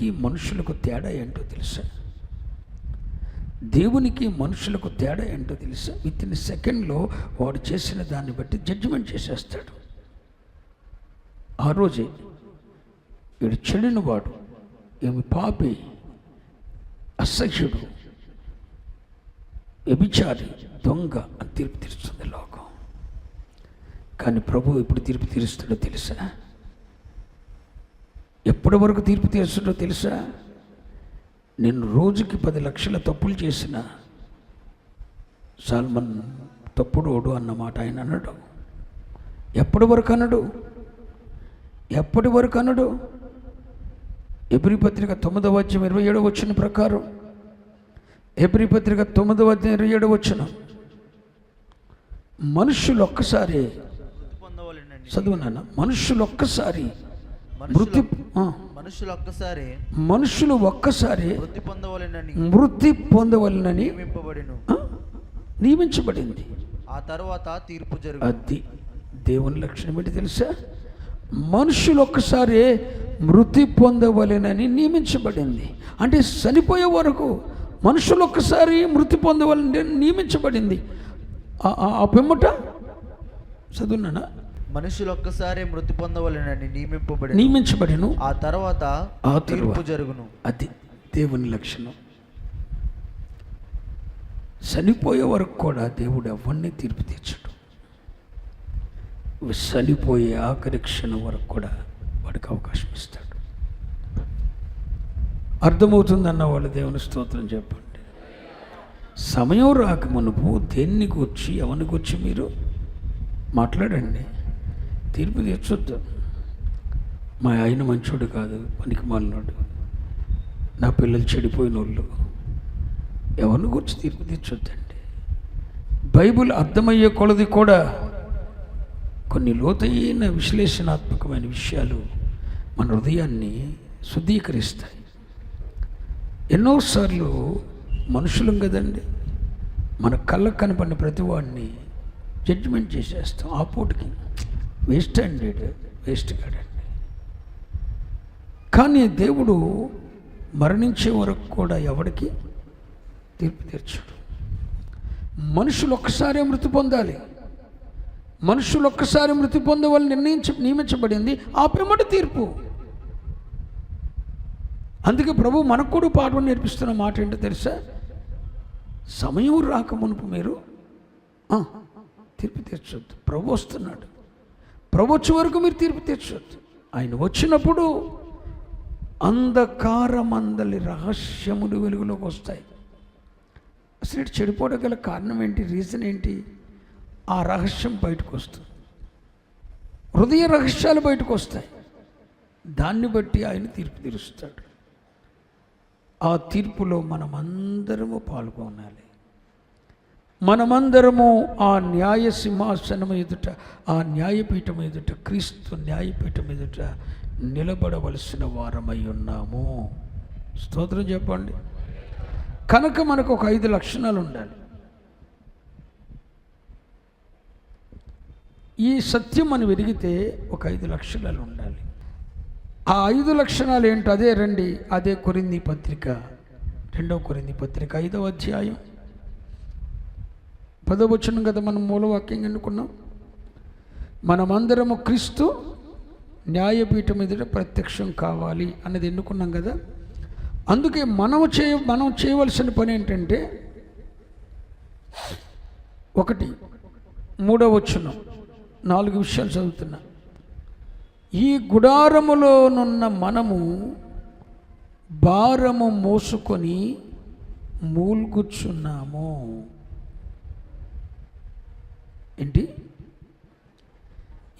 దేవునికి మనుషులకు తేడా ఏంటో తెలుసా? దేవునికి మనుషులకు తేడా ఏంటో తెలుసా? విత్ ఇన్ సెకండ్లో వాడు చేసిన దాన్ని బట్టి జడ్జిమెంట్ చేసేస్తాడు. ఆ రోజే వీడు చెడిన వాడు ఏమి పాపి అసహ్యుడు వ్యభిచారి దొంగ అని తీర్పు తీరుస్తుంది లోకం. కానీ ప్రభు ఎప్పుడు తీర్పు తీరుస్తాడో తెలుసా? ఎప్పటి వరకు తీర్పు తీరుస్తాడో తెలుసా? నేను రోజుకి పది లక్షల తప్పులు చేసిన సాల్మన్ తప్పుడోడు అన్నమాట ఆయన అన్నాడు ఎప్పటి వరకు అన్నాడు ఎప్పటి వరకు అన్నాడు ఎబ్రి పత్రిక తొమ్మిదవ అధ్యాయం ఇరవై ఏడవ వచ్చిన ప్రకారం. ఎబ్రి పత్రిక తొమ్మిదవ అధ్యాయం ఇరవై ఏడవ వచ్చిన మనుషులు ఒక్కసారి చదువునాన్న మనుషులు ఒక్కసారి మృతి మనుషులు ఒక్కసారి మనుషులు ఒక్కసారి మృతి పొందవలెనని మృతి పొందవలనని నియమింపబడిను. నియమించబడింది. ఆ తర్వాత తీర్పు జరుగు అది దేవుని లక్షణం ఏంటి తెలుసా? మనుషులు ఒక్కసారి మృతి పొందవలెనని నియమించబడింది. అంటే చనిపోయే వరకు మనుషులు ఒక్కసారి మృతి పొందవలని నియమించబడింది. ఆ పిమ్మట చదువున్నానా? మనుషులు ఒక్కసారి మృతి పొందవలెనని నియమింపబడి నియమించబడిను. ఆ తర్వాత ఆ తీర్పు. జరుగును. అది దేవుని లక్షణం. చనిపోయే వరకు కూడా దేవుడు ఎవరిని తీర్పు తీర్చడు. చనిపోయే ఆఖరి క్షణం వరకు కూడా వాడికి అవకాశం ఇస్తాడు. అర్థమవుతుందన్న వాళ్ళు దేవుని స్తోత్రం చెప్పండి. సమయం రాక మునుపు దేన్ని కూర్చి ఎవరిని కూర్చి మీరు మాట్లాడండి. తీర్పు తీర్చొద్దు. మా ఆయన మంచోడు కాదు పనికి మాలినాడు. నా పిల్లలు చెడిపోయిన వాళ్ళు ఎవరిని గురించి తీర్పు తీర్చొద్దండి? బైబిల్ అర్థమయ్యే కొలది కూడా కొన్ని లోతైన విశ్లేషణాత్మకమైన విషయాలు మన హృదయాన్ని శుద్ధీకరిస్తాయి. ఎన్నోసార్లు మనుషులం కదండి మన కళ్ళకు కనపడిన ప్రతివాడిని జడ్జిమెంట్ చేసేస్తాం ఆ పూటకి. వేస్ట్ అండి వేస్ట్ కాడండి కానీ దేవుడు మరణించే వరకు కూడా ఎవరికి తీర్పు తీర్చడు. మనుషులు ఒక్కసారే మృతి పొందాలి. మనుషులు ఒక్కసారి మృతి పొందవాలని నిర్ణయించ నియమించబడింది. ఆ పిమ్మట తీర్పు. అందుకే ప్రభు మనకు కూడా పాఠం నేర్పిస్తున్న మాట ఏంటో తెలుసా? సమయం రాక మునుపు మీరు తీర్పు తీర్చొద్దు. ప్రభు వస్తున్నాడు. ప్రభు వచ్చే వరకు మీరు తీర్పు తీర్చొద్దు ఆయన వచ్చినప్పుడు అంధకారమందలి రహస్యములు వెలుగులోకి వస్తాయి. అసలు ఇటు చెడిపోవడం గల కారణం ఏంటి? రీజన్ ఏంటి? ఆ రహస్యం బయటకు వస్తుంది. హృదయ రహస్యాలు బయటకు వస్తాయి. దాన్ని బట్టి ఆయన తీర్పు తీరుస్తాడు. ఆ తీర్పులో మనమందరము పాల్గొనాలి. మనమందరము ఆ న్యాయ సింహాసనం ఎదుట ఆ న్యాయపీఠం ఎదుట క్రీస్తు న్యాయపీఠం ఎదుట నిలబడవలసిన వారమై ఉన్నాము. స్తోత్రం చెప్పండి. కనుక మనకు ఒక ఐదు లక్షణాలు ఉండాలి. ఈ సత్యం మనం వెలిగితే ఒక ఐదు లక్షణాలు ఉండాలి. ఆ ఐదు లక్షణాలు ఏంటో అదే రండి. అదే కొరింది పత్రిక రెండవ కొరింది పత్రిక ఐదవ అధ్యాయం. పదవచనం కదా మనం మూలవాక్యం ఎన్నుకున్నాం? మనమందరము క్రీస్తు న్యాయపీఠం ఎదుట ప్రత్యక్షం కావాలి అన్నది ఎన్నుకున్నాం కదా? అందుకే మనం చేయ మనం చేయవలసిన పని ఏంటంటే ఒకటి మూడవ వచనం నాలుగు విషయాలు చదువుతున్నా. ఈ గుడారములోనున్న మనము భారము మోసుకొని మూల్గుచున్నాము. ఏంటి?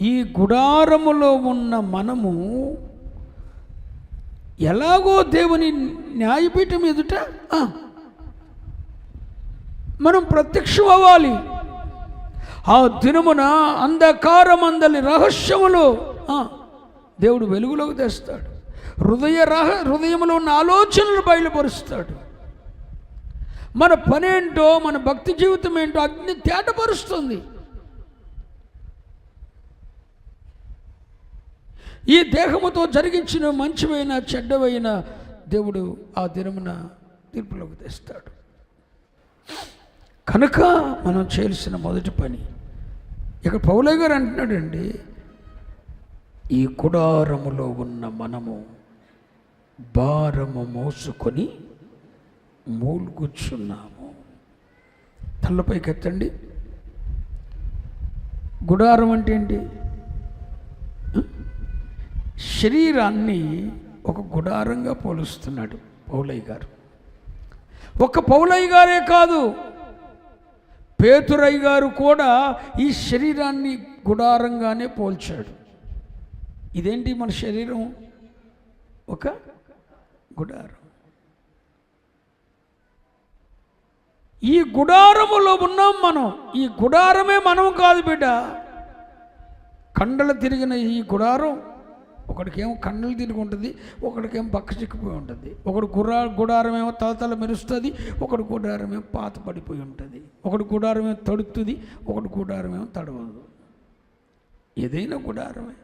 ఈ గుడారములో ఉన్న మనము ఎలాగో దేవుని న్యాయపీఠం ఎదుట మనం ప్రత్యక్షం అవ్వాలి ఆ దినమున అంధకారం అందలి రహస్యములో దేవుడు వెలుగులోకి తెస్తాడు. హృదయ రహ హృదయంలో ఉన్న ఆలోచనలు బయలుపరుస్తాడు. మన పనేంటో మన భక్తి జీవితం ఏంటో అగ్ని తేటపరుస్తుంది. ఈ దేహముతో జరిగించిన మంచివైన చెడ్డవైన దేవుడు ఆ దినమున తీర్పులోకి తెస్తాడు. కనుక మనం చేయాల్సిన మొదటి పని ఇక్కడ పౌలయ్య గారు అంటున్నాడండి ఈ కుడారములో ఉన్న మనము భారము మోసుకొని మూలుగుచున్నాము. తల్లపైకి ఎత్తండి గుడారం అంటే ఏంటి? శరీరాన్ని ఒక గుడారంగా పోలుస్తున్నాడు పౌలయ్య గారు. ఒక పౌలయ్య గారే కాదు పేతురయ్య గారు కూడా ఈ శరీరాన్ని గుడారంగానే పోల్చాడు. ఇదేంటి మన శరీరం? ఒక గుడారం. ఈ గుడారములో ఉన్నాం మనం. ఈ గుడారమే మనం కాదు బిడ్డ. కండలు తిరిగిన ఈ గుడారం ఒకడికేమో కన్నులు తిరిగి ఉంటుంది ఒకడికేమో పక్క చిక్కిపోయి ఉంటుంది. ఒకడు గుర్రా గుడారం ఏమో తలతల మెరుస్తుంది ఒకడు గుడారం ఏమో పాత పడిపోయి ఉంటుంది. ఒకడు గుడారం ఏమో తడుతుంది ఒకడు గుడారం ఏమో తడవదు. ఏదైనా గుడారమే.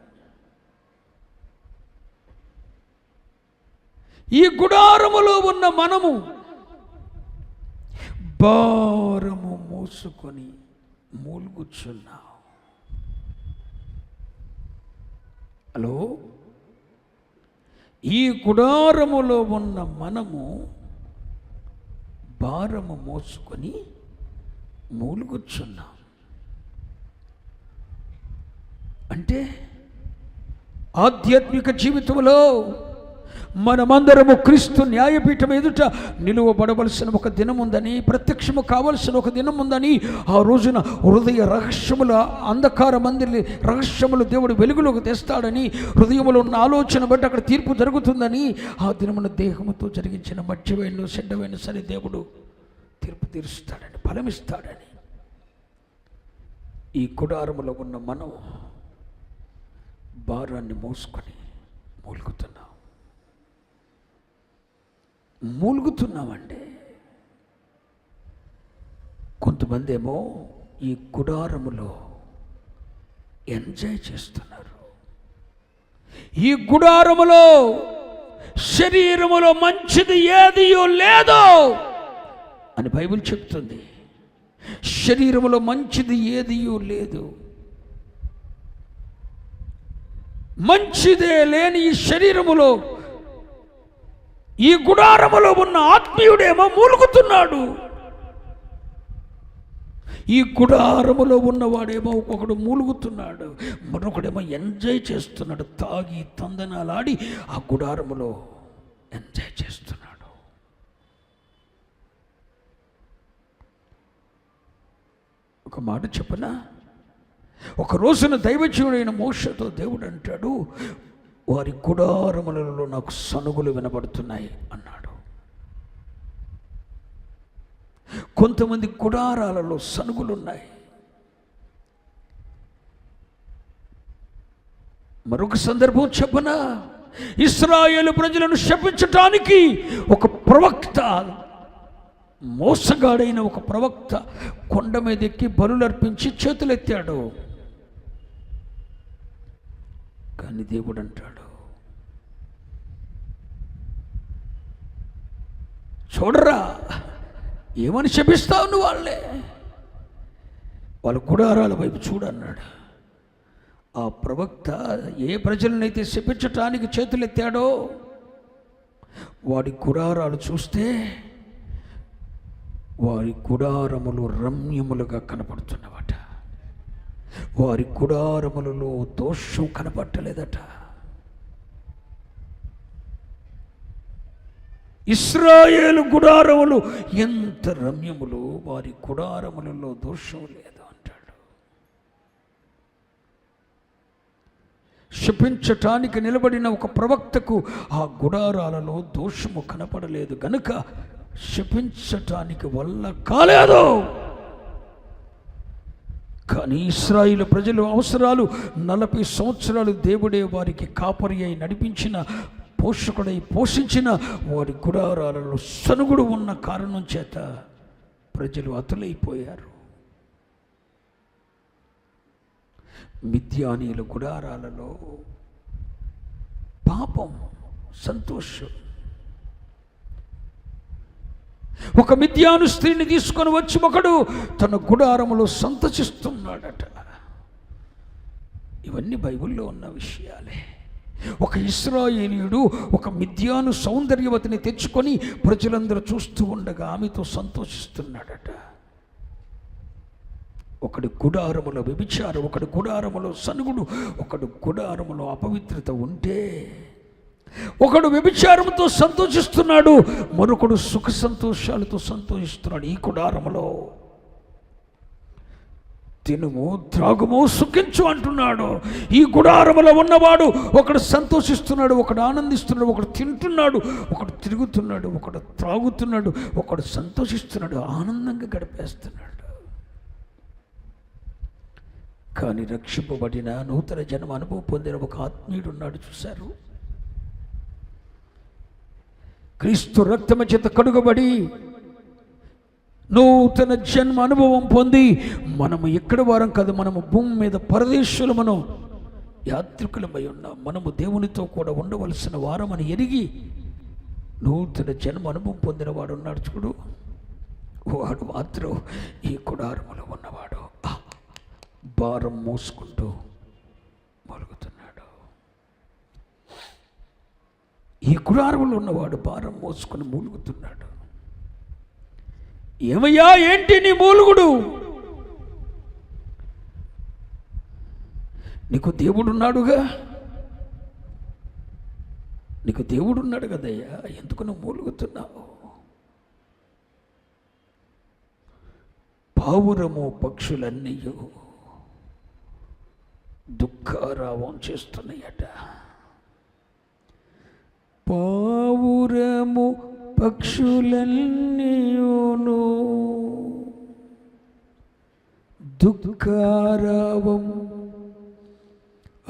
ఈ గుడారములో ఉన్న మనము భారము మూసుకొని మూలుగుచున్నాం. హలో? ఈ గుడారములో ఉన్న మనము భారము మోసుకొని మూలుగుచ్చున్నాం అంటే ఆధ్యాత్మిక జీవితంలో మనమందరము క్రీస్తు న్యాయపీఠం ఎదుట నిలువబడవలసిన ఒక దినం ఉందని ప్రత్యక్షము కావలసిన ఒక దినం ఉందని ఆ రోజున హృదయ రహస్యముల అంధకార మందిరి రహస్యములు దేవుడు వెలుగులోకి తెస్తాడని హృదయంలో ఉన్న ఆలోచన బట్టి అక్కడ తీర్పు జరుగుతుందని ఆ దినమున దేహముతో జరిగించిన మధ్యవేళ్ళు చెడ్డవైన సరే దేవుడు తీర్పు తీరుస్తాడని ఫలమిస్తాడని ఈ కుడారములో ఉన్న మనం భారాన్ని మోసుకొని మూలుగుతున్నాం. మూలుగుతున్నామండి. కొంతమంది ఏమో ఈ గుడారములో ఎంజాయ్ చేస్తున్నారు. ఈ గుడారములో శరీరములో మంచిది ఏదియో లేదో అని బైబిల్ చెప్తుంది. శరీరములో మంచిది ఏదియో లేదు. మంచిదే లేని ఈ శరీరములో ఈ గుడారములో ఉన్న ఆత్మీయుడేమో మూలుగుతున్నాడు. ఈ గుడారములో ఉన్నవాడేమో ఒక్కొక్కడు మూలుగుతున్నాడు. మరొకడేమో ఎంజాయ్ చేస్తున్నాడు. తాగి తందనాలాడి ఆ గుడారములో ఎంజాయ్ చేస్తున్నాడు. ఒక మాట చెప్పనా? ఒక రోజున దైవజీవుడైన మోషతో దేవుడు అంటాడు వారి గుడారములలో నాకు సనుగులు వినబడుతున్నాయి అన్నాడు. కొంతమంది గుడారాలలో సనుగులు ఉన్నాయి మరొక సందర్భం చెప్పన? ఇస్రాయేల్ ప్రజలను శపించటానికి ఒక ప్రవక్త మోసగాడైన ఒక ప్రవక్త కొండ మీద ఎక్కి బలులర్పించి చేతులెత్తాడు. కానీ దేవుడు అంటాడు చూడరా ఏమని శపిస్తావు నువ్వు వాళ్ళే వాళ్ళ గుడారాల వైపు చూడన్నాడు. ఆ ప్రవక్త ఏ ప్రజలనైతే శపించటానికి చేతులెత్తాడో వాడి గుడారాలు చూస్తే వారి గుడారములు రమ్యములుగా కనపడుతున్నవాడు. వారి గుడారములలో దోషం కనబట్టలేదట. ఇస్రాయేలు గుడారములు ఎంత రమ్యములు వారి గుడారములలో దోషం లేదు అంటాడు. శపించటానికి నిలబడిన ఒక ప్రవక్తకు ఆ గుడారాలలో దోషము కనపడలేదు. గనుక శపించటానికి వల్ల కాలేదు. కానీ ఇస్రాయిల్ ప్రజలు అవసరాలు నలభై సంవత్సరాలు దేవుడే వారికి కాపరి అయి నడిపించిన పోషకుడై పోషించిన వారి గుడారాలలో సనుగుడు ఉన్న కారణం చేత ప్రజలు అతులైపోయారు. మిథ్యానీల గుడారాలలో పాపం సంతోషం ఒక మిథ్యాను స్త్రీని తీసుకొని వచ్చి ఒకడు తన గుడారములో సంతచిస్తున్నాడట. ఇవన్నీ బైబిల్లో ఉన్న విషయాలే. ఒక ఇస్రాయేలీయుడు ఒక మిథ్యాను సౌందర్యవతిని తెచ్చుకొని ప్రజలందరూ చూస్తూ ఉండగా ఆమెతో సంతోషిస్తున్నాడట. ఒకడు గుడారములో వ్యభిచారం ఒకడు గుడారములో సనుగుడు ఒకడు గుడారములో అపవిత్రత ఉంటే ఒకడు వ్యభిచారంతో సంతోషిస్తున్నాడు మరొకడు సుఖ సంతోషాలతో సంతోషిస్తున్నాడు ఈ గుడారములో తినుము త్రాగుము సుఖించు అంటున్నాడు. ఈ గుడారములో ఉన్నవాడు ఒకడు సంతోషిస్తున్నాడు ఒకడు ఆనందిస్తున్నాడు ఒకడు తింటున్నాడు ఒకడు తిరుగుతున్నాడు ఒకడు త్రాగుతున్నాడు ఒకడు సంతోషిస్తున్నాడు ఆనందంగా గడిపేస్తున్నాడు. కానీ రక్షింపబడిన నూతన జన్మ అనుభవం పొందిన ఒక ఆత్మీయుడు ఉన్నాడు చూశారు. క్రీస్తు రక్తము చేత కడుగబడి నూతన జన్మ అనుభవం పొంది మనము ఎక్కడ వారం కాదు మనము భూమి మీద పరదేశులు మనం యాత్రికులమై ఉన్నాం. మనము దేవునితో కూడా ఉండవలసిన వారమని ఎరిగి నూతన జన్మ అనుభవం పొందిన వాడు ఉన్నాడు చూడు. వాడు మాత్రం ఈ కుడారములో ఉన్నవాడు. భారం మోసుకుంటూ మరుగుతున్నాడు ఈ గుడారంలో ఉన్నవాడు భారం మోసుకొని మూలుగుతున్నాడు. ఏమయ్యా ఏంటి నీ మూలుగుడు? నీకు దేవుడున్నాడుగా? నీకు దేవుడున్నాడు కదయ్యా ఎందుకు నువ్వు మూలుగుతున్నావు? పావురము పక్షులన్నీ దుఃఖారావం చేస్తున్నాయట. పావురము పక్షులన్నీయును. దుఃఖారావం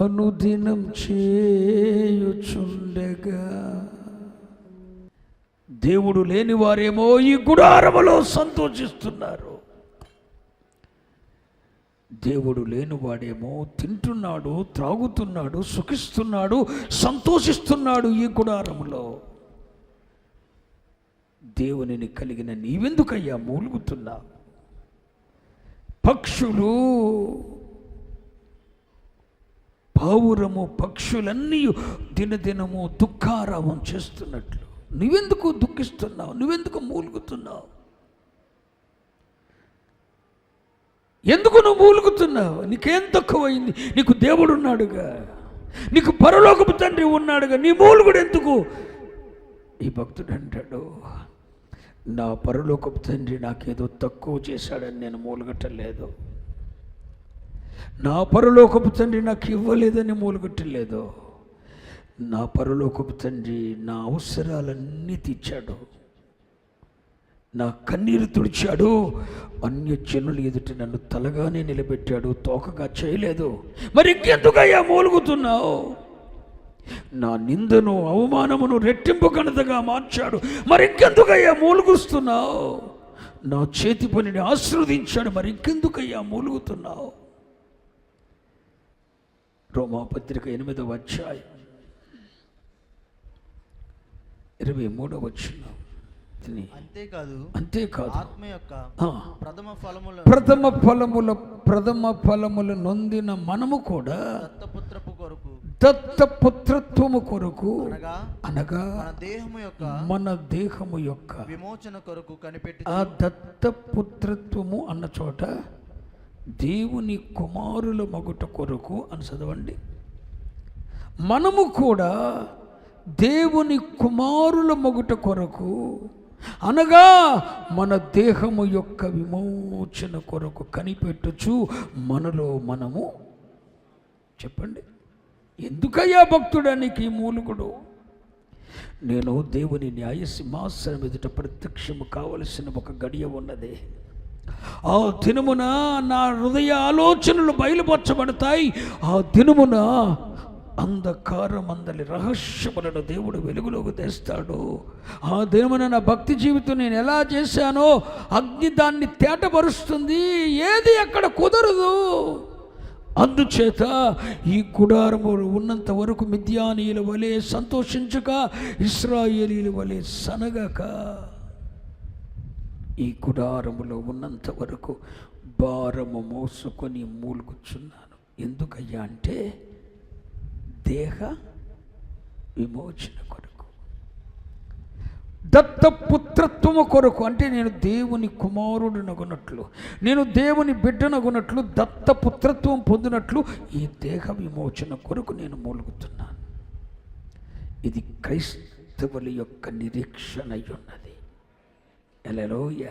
అనుదినం చేయుచుండగా. దేవుడు లేని వారేమో ఈ గుడారములో సంతోషిస్తున్నారు. దేవుడు లేనివాడేమో తింటున్నాడు త్రాగుతున్నాడు సుఖిస్తున్నాడు సంతోషిస్తున్నాడు ఈ గుడారంలో దేవునిని కలిగిన నీవెందుకయ్యా మూలుగుతున్నా? పక్షులు పావురము పక్షులన్నీ దినదినము దుఃఖారావం చేస్తున్నట్లు. నువ్వెందుకు దుఃఖిస్తున్నావు? నువ్వెందుకు మూలుగుతున్నావు? ఎందుకు నువ్వు మూలుగుతున్నావు నీకేం తక్కువైంది? నీకు దేవుడు ఉన్నాడుగా. నీకు పరలోకపు తండ్రి ఉన్నాడుగా. నీ మూలుగుడు ఎందుకు? ఈ భక్తుడు అంటాడు నా పరలోకపు తండ్రి నాకేదో తక్కువ చేశాడని నేను మూలుగట్టలేదు. నా పరలోకపు తండ్రి నాకు ఇవ్వలేదని మూలుగట్టలేదు. నా పరలోకపు తండ్రి నా అవసరాలన్నీ తీర్చాడు. నా కన్నీరు తుడిచాడు. అన్య జనులు ఎదుట నన్ను తలగానే నిలబెట్టాడు. తోకగా చేయలేదు. మరి ఇంకెందుకయ్యా మూలుగుతున్నావు? నా నిందను అవమానమును రెట్టింపు కణతగా మార్చాడు. మరి ఇంకెందుకయ్యా మూలుగుస్తున్నావు? నా చేతి పనిని ఆశ్రవదించాడు. మరి ఇంకెందుకయ్యా మూలుగుతున్నావు? రోమాపత్రిక ఎనిమిదవ అధ్యాయం. ఇరవై మూడవ వచ్చిన అంతేకాదు అంతేకాదు. ఆత్మ యొక్క ప్రథమ ఫలముల ప్రథమ ఫలముల ప్రథమ ఫలముల నొందిన మనము కూడా దత్తపుత్రపు కొరకు దత్తపుత్రత్వము కొరకు అనగా అనగా మన దేహము యొక్క మన దేహము యొక్క విమోచన కొరకు కనిపెట్టి ఆ దత్తపుత్రత్వము అన్న చోట దేవుని కుమారుల మగుట కొరకు అని చదవండి. మనము కూడా దేవుని కుమారుల మగుట కొరకు అనగా మన దేహము యొక్క విమోచన కొరకు కనిపెట్టుచు మనలో మనము చెప్పండి. ఎందుకయ్యా భక్తుడానికి మూలుకుడు మూలుగుడు? నేను దేవుని న్యాయ సింహాసనం ఎదుట ప్రత్యక్షము కావలసిన ఒక గడియ ఉన్నది. ఆ దినమున నా హృదయ ఆలోచనలు బయలుపరచబడతాయి. ఆ దినమున అంధకారం అందలి రహస్యములను దేవుడు వెలుగులోకి తెస్తాడు. ఆ దేవుని నా భక్తి జీవితం నేను ఎలా చేశానో అగ్ని దాన్ని తేటపరుస్తుంది. ఏది అక్కడ కుదరదు. అందుచేత ఈ గుడారము ఉన్నంత వరకు మిథ్యానీయుల వలె సంతోషించక ఇస్రాయేలీల వలె సనగక. ఈ గుడారములో ఉన్నంత వరకు భారము మోసుకొని మూలుగుచున్నాను. ఎందుకయ్యా అంటే దేహ విమోచన కొరకు. దత్తపుత్రత్వము కొరకు అంటే నేను దేవుని కుమారుడునగునట్లు నేను దేవుని బిడ్డనగునట్లు దత్తపుత్రత్వం పొందినట్లు ఈ దేహ విమోచన కొరకు నేను మూలుగుతున్నాను. ఇది క్రైస్తవుల యొక్క నిరీక్షణ ఉన్నది. ఎలలోయ